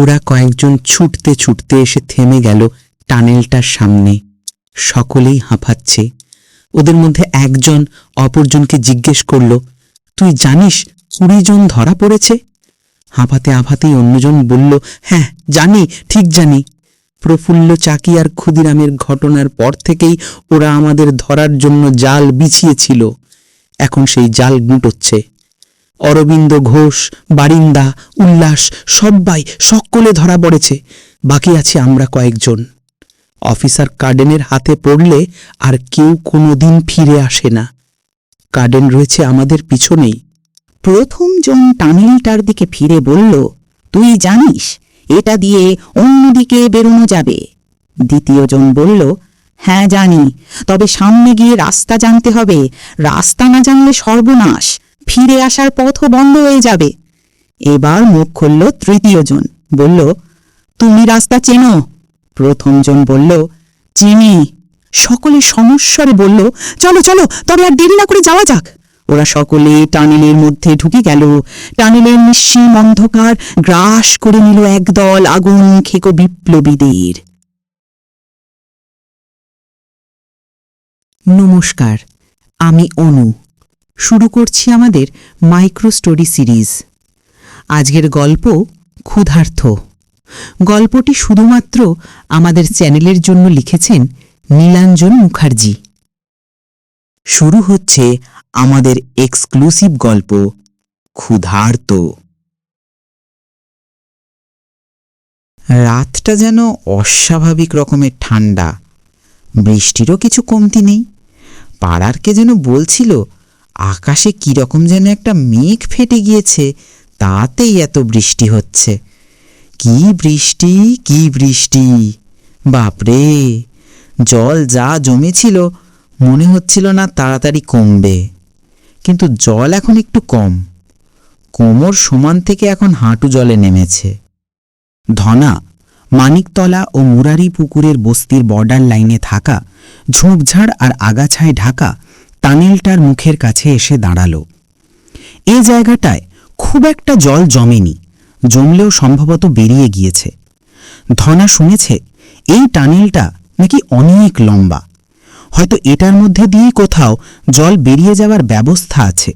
ওরা কয়েকজন ছুটতে ছুটতে এসে থেমে গেল টানেলটার সামনে। সকলেই হাঁপাচ্ছে। ওদের মধ্যে একজন অপরজনকে জিজ্ঞেস করল, তুই জানিস কুড়ি জন ধরা পড়েছে? হাঁপাতে হাঁপাতেই অন্যজন বলল হ্যাঁ জানি, ঠিক জানি। প্রফুল্ল চাকি আর ক্ষুদিরামের ঘটনার পর থেকেই ওরা আমাদের ধরার জন্য জাল বিছিয়েছিল। এখন সেই জাল গুঁটোচ্ছে। অরবিন্দ ঘোষ, বারিন্দা, উল্লাস, সব্বাই সকলে ধরা পড়েছে। বাকি আছে আমরা কয়েকজন। অফিসার কার্ডেনের হাতে পড়লে আর কেউ কোনোদিন ফিরে আসে না। কার্ডেন রয়েছে আমাদের পিছনেই। প্রথম জন টানেলটার দিকে ফিরে বলল, তুই জানিস, এটা দিয়ে অন্যদিকে বেরোনো যাবে? দ্বিতীয় জন বলল হ্যাঁ জানি। তবে সামনে গিয়ে রাস্তা জানতে হবে। রাস্তা না জানলে সর্বনাশ। ফিরে আসার পথও বন্ধ হয়ে যাবে। এবার মুখ খুলল তৃতীয় জন। বলল, তুমি রাস্তা চেনো? প্রথম জন বলল, চিনি। সকলে সমস্যারে বলল, চলো চলো, তবে আর দেরি না করে যাওয়া যাক। ওরা সকলে টানেলের মধ্যে ঢুকে গেল। টানেলের নিঃসীম অন্ধকার গ্রাস করে নিল একদল আগুন খেকো বিপ্লবীদের। নমস্কার, আমি অনু। শুরু করছি আমাদের মাইক্রো স্টোরি সিরিজ। আজকের গল্প ক্ষুধার্থ গল্পটি শুধুমাত্র আমাদের চ্যানেলের জন্য লিখেছেন নীলাঞ্জন মুখার্জি। শুরু হচ্ছে আমাদের এক্সক্লুসিভ গল্প, ক্ষুধার্ত। রাতটা যেন অস্বাভাবিক রকমের ঠান্ডা। বৃষ্টিরও কিছু কমতি নেই। পাড়ার কে যেন বলছিল আকাশে কীরকম যেন একটা মেঘ ফেটে গিয়েছে, তাতেই এত বৃষ্টি হচ্ছে। কি বৃষ্টি কি বৃষ্টি। বাপরে, জল যা জমেছিল, মনে হচ্ছিল না তাড়াতাড়ি কমবে। কিন্তু জল এখন একটু কম। কোমর সমান থেকে এখন হাঁটু জলে নেমেছে। ধনা, মানিকতলা ও মুরারি পুকুরের বস্তির বর্ডার লাইনে থাকা, ঝোপঝাড় আর আগাছায় ঢাকা টানেলটার মুখের কাছে এসে দাঁড়াল। এ জায়গাটায় খুব একটা জল জমেনি, জমলেও সম্ভবত বেরিয়ে গিয়েছে। ধনা শুনেছে, এই টানেলটা নাকি অনেক লম্বা। হয়তো এটার মধ্যে দিয়েই কোথাও জল বেরিয়ে যাওয়ার ব্যবস্থা আছে।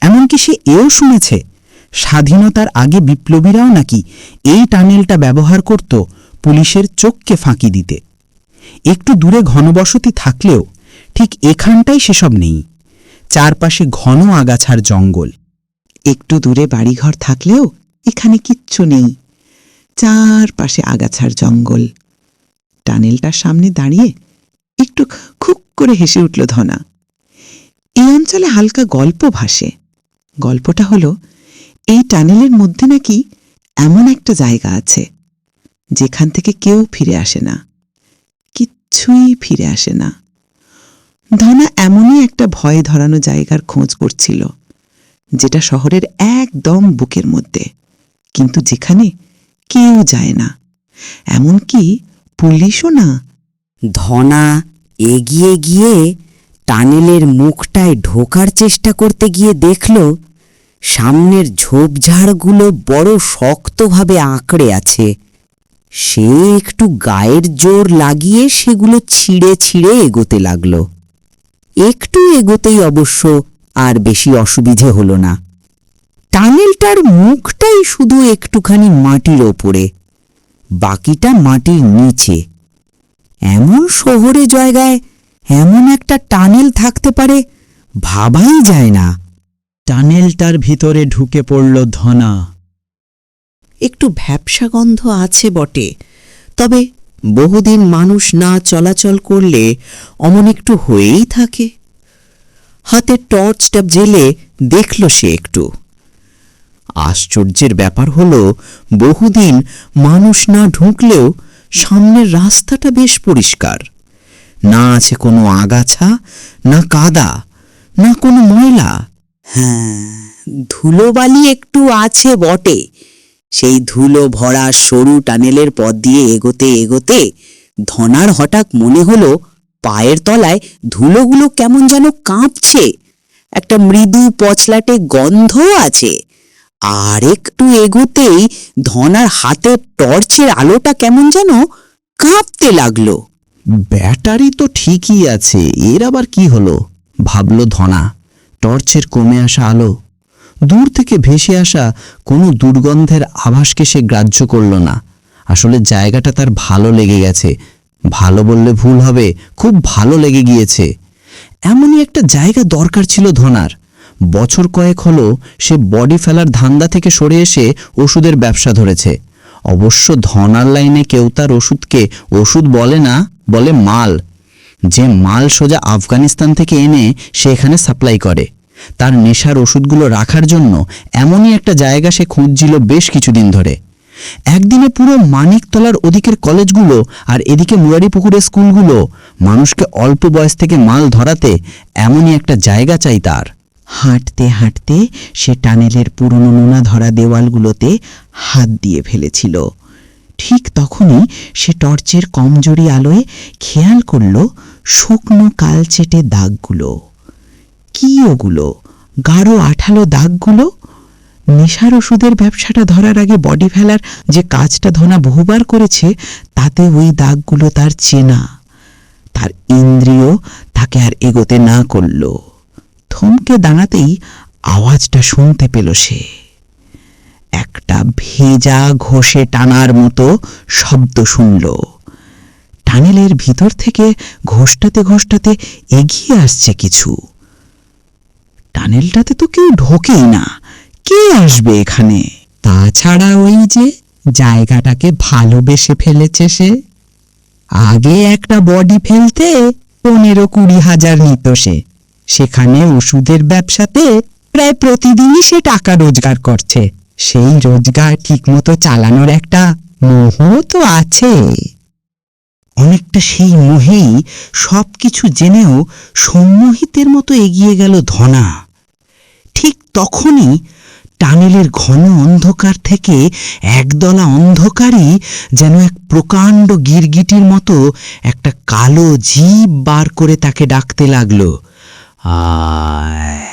এমনকি সে এও শুনেছে, স্বাধীনতার আগে বিপ্লবীরাও নাকি এই টানেলটা ব্যবহার করত পুলিশের চোখকে ফাঁকি দিতে। একটু দূরে ঘনবসতি থাকলেও ঠিক এখানটাই সেসব নেই। চারপাশে ঘন আগাছার জঙ্গল। একটু দূরে বাড়িঘর থাকলেও এখানে কিচ্ছু নেই। চারপাশে আগাছার জঙ্গল। টানেলটার সামনে দাঁড়িয়ে একটু খুব করে হেসে উঠল ধনা। এই অঞ্চলে হালকা গল্প ভাসে। গল্পটা হলো, এই টানেলের মধ্যে নাকি এমন একটা জায়গা আছে, যেখান থেকে কেউ ফিরে আসে না। কিচ্ছুই ফিরে আসে না। ধনা এমনই একটা ভয় ধরানো জায়গার খোঁজ করছিল, যেটা শহরের একদম বুকের মধ্যে। কিন্তু যেখানে কেউ যায় না। এমনকি পুলিশও না? ধনা এগিয়ে গিয়ে টানেলের মুখটায় ঢোকার চেষ্টা করতে গিয়ে দেখল, সামনের ঝোপঝাড়গুলো বড় শক্তভাবে আঁকড়ে আছে। সে একটু গায়ের জোর লাগিয়ে সেগুলো ছিঁড়ে ছিঁড়ে এগোতে লাগল। একটু এগোতেই অবশ্য আর বেশি অসুবিধে হলো না। টানেলটার মুখটাই শুধু একটুখানি মাটির ওপরে বাকিটা মাটির নিচে। এমন শহরে জায়গায় এমন একটা টানেল থাকতে পারে ভাবাই যায় না। টানেলটার ভিতরে ঢুকে পড়ল ধনা। একটু ভ্যাবসা গন্ধ আছে বটে তবে বহুদিন মানুষ না চলাচল করলে অমন একটু হয়েই থাকে। হাতে টর্চটা জেলে দেখল সে একটু। আশ্চর্যের ব্যাপার হলো, বহুদিন মানুষ না ঢুকলেও সামনের রাস্তাটা বেশ পরিষ্কার। না আছে কোনো আগাছা, না কাদা, না কোনো ময়লা। হ্যাঁ ধুলোবালি একটু আছে বটে। সেই ধুলো ভরা সরু টানেলের পথ দিয়ে এগোতে এগোতে ধনার হঠাৎ মনে হলো পায়ের তলায় ধুলোগুলো কেমন যেন কাঁপছে। একটা মৃদু পচলাটে গন্ধও আছে। আর একটু এগোতেই ধনার হাতে টর্চের আলোটা কেমন যেন কাঁপতে লাগল। ব্যাটারি তো ঠিকই আছে, এর আবার কি হলো? ভাবল ধনা, টর্চের কমে আসা আলো। দূর থেকে ভেসে আসা কোনো দুর্গন্ধের আভাসকে সে গ্রাহ্য করল না। আসলে জায়গাটা তার ভালো লেগে গেছে। ভালো বললে ভুল হবে, খুব ভালো লেগে গিয়েছে। এমনই একটা জায়গা দরকার ছিল ধনার। বছর কয়েক হলো সে বডি ফেলার ধান্দা থেকে সরে এসে ওষুধের ব্যবসা ধরেছে। অবশ্য ধনার লাইনে কেউ তার ওষুধকে ওষুধ বলে না, বলে মাল। যে মাল সোজা আফগানিস্তান থেকে এনে সে এখানে সাপ্লাই করে। তার নেশার ওষুধগুলো রাখার জন্য এমনই একটা জায়গা সে খুঁজছিল বেশ কিছুদিন ধরে। একদিনে পুরো মানিকতলার ওদিকের কলেজগুলো আর এদিকে মুরারিপুকুরের স্কুলগুলো মানুষকে অল্প বয়স থেকে মাল ধরাতে এমনই একটা জায়গা চাই তার। হাঁটতে হাঁটতে সে টানেলের পুরনো নোনা ধরা দেওয়ালগুলোতে হাত দিয়ে ফেলেছিল। ঠিক তখনই সে টর্চের কমজোরি আলোয় খেয়াল করল শুকনো কালচেটে দাগগুলো। কি ওগুলো? গাঢ় আঠালো দাগগুলো? নেশার ওষুধের ব্যবসাটা ধরার আগে বডি ফেলার যে কাজটা ধনা বহুবার করেছে, তাতে ওই দাগগুলো তার চেনা। তার ইন্দ্রিয় তাকে আর এগোতে না করল। থমকে দাঁড়াতেই আওয়াজটা শুনতে পেল সে। একটা ভেজা ঘষে টানার মতো শব্দ শুনল। টানেলের ভিতর থেকে ঘোষটাতে ঘোষটাতে এগিয়ে আসছে কিছু। টানেলটাতে তো কেউ ঢোকেই না। কে আসবে এখানে? তাছাড়া ওই যে জায়গাটাকে ভালোবেসে ফেলেছে সে। আগে একটা বডি ফেলতে পনেরো কুড়ি হাজার নিত সে। সেখানে ওষুধের ব্যবসাতে প্রায় প্রতিদিনই সে টাকা রোজগার করছে। সেই রোজগার ঠিকমতো চালানোর একটা মোহ তো আছে। অনেকটা সেই মোহেই সব কিছু জেনেও সম্মোহিতের মতো এগিয়ে গেল ধনা। তখনই টানেলের ঘন অন্ধকার থেকে একদলা অন্ধকারই যেন এক প্রকাণ্ড গিরগিটির মতো একটা কালো জীব বার করে তাকে ডাকতে লাগল। আয়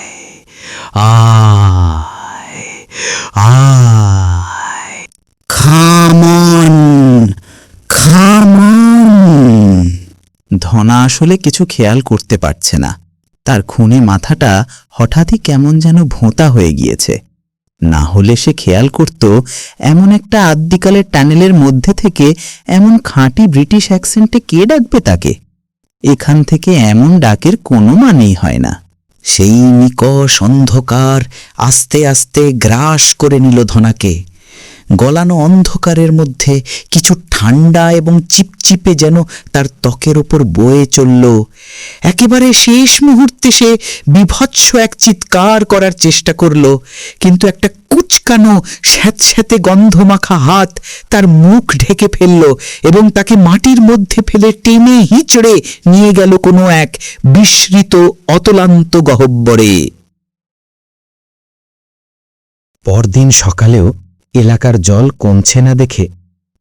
খামন খামন! ধনা আসলে কিছু খেয়াল করতে পারছে না। তার খুনে মাথাটা হঠাৎই কেমন যেন ভোঁতা হয়ে গিয়েছে। না হলে সে খেয়াল করত, এমন একটা আদ্যিকালের টানেলের মধ্যে থেকে এমন খাঁটি ব্রিটিশ অ্যাকসেন্টে কে ডাকবে তাকে? এখান থেকে এমন ডাকের কোনো মানেই হয় না। সেই নিকষ অন্ধকার আস্তে আস্তে গ্রাস করে নিল ধনাকে। গলানো অন্ধকারের মধ্যে কিছু ঠান্ডা এবং চিপচিপে যেন তার ত্বকের ওপর বয়ে চলল। একেবারে শেষ মুহূর্তে সে বিভৎস এক চিৎকার করার চেষ্টা করল, কিন্তু একটা কুচকানো, স্যাঁতস্যাঁতে গন্ধমাখা হাত তার মুখ ঢেকে ফেলল এবং তাকে মাটির মধ্যে ফেলে টেনে হিচড়ে নিয়ে গেল কোনো এক বিস্মৃত, অতলান্ত গহব্বরে। পরদিন সকালেও এলাকার জল কমছে না দেখে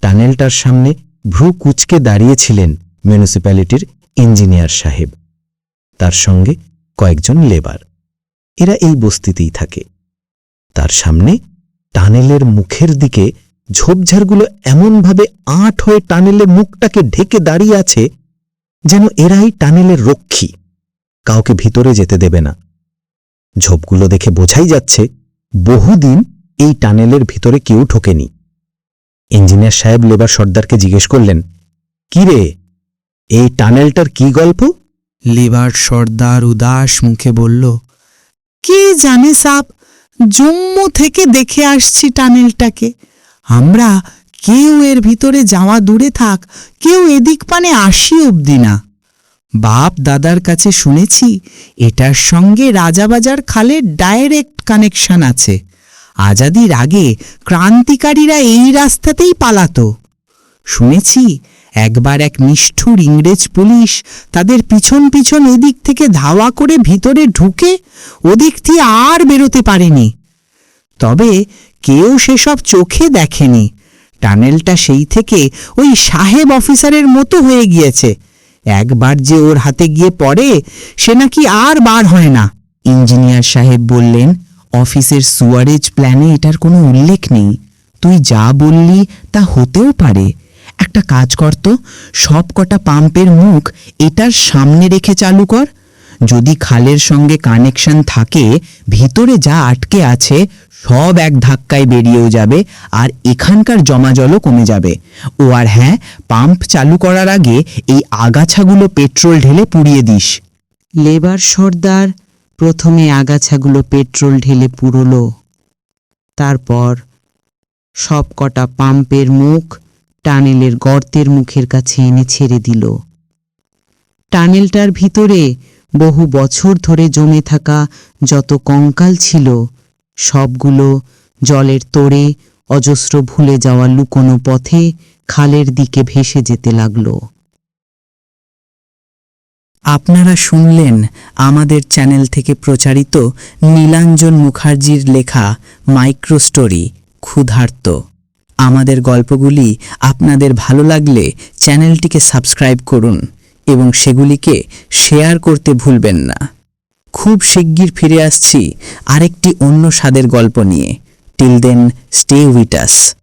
টানেলটার সামনে ভ্রু কুচকে দাঁড়িয়েছিলেন মিউনিসিপ্যালিটির ইঞ্জিনিয়ার সাহেব। তার সঙ্গে কয়েকজন লেবার। এরা এই বস্তিতেই থাকে। তার সামনে টানেলের মুখের দিকে ঝোপঝাড়গুলো এমনভাবে আঁট হয়ে টানেলের মুখটাকে ঢেকে দাঁড়িয়ে আছে যেন এরাই টানেলের রক্ষী। কাউকে ভিতরে যেতে দেবে না। ঝোপগুলো দেখে বোঝাই যাচ্ছে বহুদিন এই টানেলের ভিতরে কেউ ঠোকেনি ইঞ্জিনিয়ার সাহেব লেবার সর্দারকে জিজ্ঞেস করলেন, কি রে, এই টানেলটার কি গল্প? লেবার সর্দার উদাস মুখে বলল, কে জানে সাপ জম্মু থেকে দেখে আসছি টানেলটাকে। আমরা কেউ এর ভিতরে যাওয়া দূরে থাক, কেউ এদিক পানে আসি অবধি না। বাপ দাদার কাছে শুনেছি, এটার সঙ্গে রাজাবাজার খালের ডাইরেক্ট কানেকশন আছে। আজাদির আগে ক্রান্তিকারীরা এই রাস্তাতেই পালাতো। শুনেছি একবার এক নিষ্ঠুর ইংরেজ পুলিশ তাদের পিছন পিছন এদিক থেকে ধাওয়া করে ভিতরে ঢুকে ওদিক দিয়ে আর বেরোতে পারেনি। তবে কেউ সেসব চোখে দেখেনি। টানেলটা সেই থেকে ওই সাহেব অফিসারের মতো হয়ে গিয়েছে। একবার যে ওর হাতে গিয়ে পড়ে সে নাকি আর বার হয় না। ইঞ্জিনিয়ার সাহেব বললেন অফিসের সুয়ারেজ প্ল্যানে এটার কোনো উল্লেখ নেই। তুই যা বললি তা হতেও পারে। একটা কাজ কর তো, সব কটা পাম্পের মুখ এটার সামনে রেখে চালু কর। যদি খালের সঙ্গে কানেকশন থাকে, ভিতরে যা আটকে আছে, সব এক ধাক্কায় বেরিয়েও যাবে আর এখানকার জমা জলও কমে যাবে। ও আর হ্যাঁ পাম্প চালু করার আগে এই আগাছাগুলো পেট্রোল ঢেলে পুড়িয়ে দিস। লেবার সর্দার প্রথমে আগাছাগুলো পেট্রোল ঢেলে পুরোলো। তারপর সব কটা পাম্পের মুখ টানেলের গর্তের মুখের কাছে এনে ছেড়ে দিল। টানেলটার ভিতরে বহু বছর ধরে জমে থাকা যত কঙ্কাল ছিল, সবগুলো জলের তোড়ে অজস্র ভুলে যাওয়া লুকোনো পথে খালের দিকে ভেসে যেতে লাগল। আপনারা শুনলেন আমাদের চ্যানেল থেকে প্রচারিত নীলাঞ্জন মুখার্জির লেখা মাইক্রো স্টোরি, ক্ষুধার্ত। আমাদের গল্পগুলি আপনাদের ভালো লাগলে চ্যানেলটিকে সাবস্ক্রাইব করুন এবং সেগুলিকে শেয়ার করতে ভুলবেন না। খুব শিগগির ফিরে আসছি আরেকটি অন্য স্বাদের গল্প নিয়ে। Till then, stay উইটাস